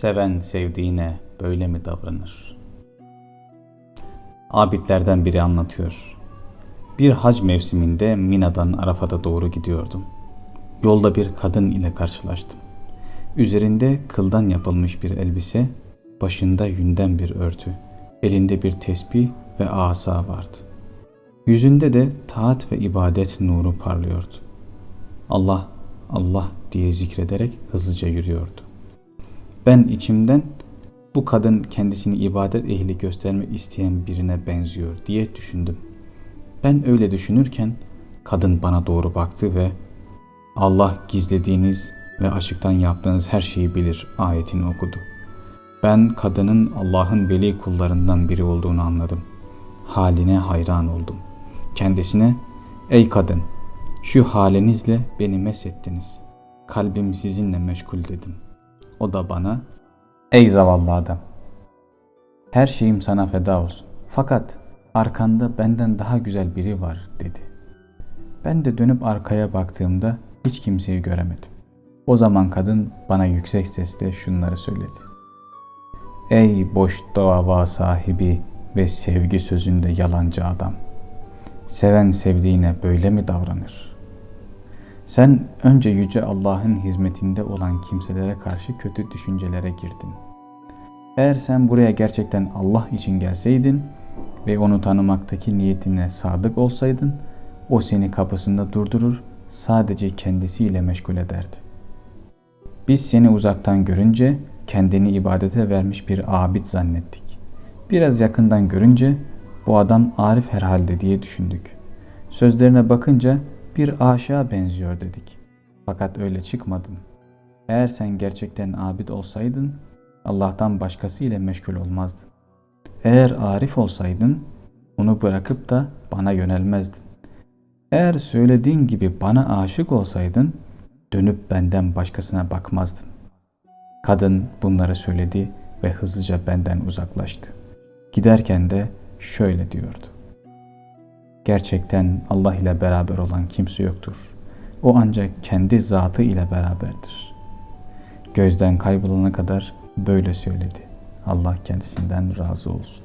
Seven sevdiğine böyle mi davranır? Abidlerden biri anlatıyor. Bir hac mevsiminde Mina'dan Arafat'a doğru gidiyordum. Yolda bir kadın ile karşılaştım. Üzerinde kıldan yapılmış bir elbise, başında yünden bir örtü, elinde bir tesbih ve asa vardı. Yüzünde de taat ve ibadet nuru parlıyordu. Allah, Allah diye zikrederek hızlıca yürüyordu. Ben içimden bu kadın kendisini ibadet ehli göstermek isteyen birine benziyor diye düşündüm. Ben öyle düşünürken kadın bana doğru baktı ve Allah gizlediğiniz ve açıktan yaptığınız her şeyi bilir ayetini okudu. Ben kadının Allah'ın veli kullarından biri olduğunu anladım. Haline hayran oldum. Kendisine ey kadın şu halinizle beni mesettiniz. Kalbim sizinle meşgul dedim. O da bana ey zavallı adam her şeyim sana feda olsun. Fakat arkanda benden daha güzel biri var dedi. Ben de dönüp arkaya baktığımda hiç kimseyi göremedim. O zaman kadın bana yüksek sesle şunları söyledi. Ey boş dava sahibi ve sevgi sözünde yalancı adam. Seven sevdiğine böyle mi davranır? Sen önce yüce Allah'ın hizmetinde olan kimselere karşı kötü düşüncelere girdin. Eğer sen buraya gerçekten Allah için gelseydin ve onu tanımaktaki niyetine sadık olsaydın, o seni kapısında durdurur, sadece kendisiyle meşgul ederdi. Biz seni uzaktan görünce kendini ibadete vermiş bir abid zannettik. Biraz yakından görünce bu adam arif herhalde diye düşündük. Sözlerine bakınca bir aşağı benziyor dedik. Fakat öyle çıkmadın. Eğer sen gerçekten abid olsaydın Allah'tan başkası ile meşgul olmazdın. Eğer arif olsaydın onu bırakıp da bana yönelmezdin. Eğer söylediğin gibi bana aşık olsaydın dönüp benden başkasına bakmazdın. Kadın bunları söyledi ve hızlıca benden uzaklaştı. Giderken de şöyle diyordu. Gerçekten Allah ile beraber olan kimse yoktur. O ancak kendi zatı ile beraberdir. Gözden kaybolana kadar böyle söyledi. Allah kendisinden razı olsun.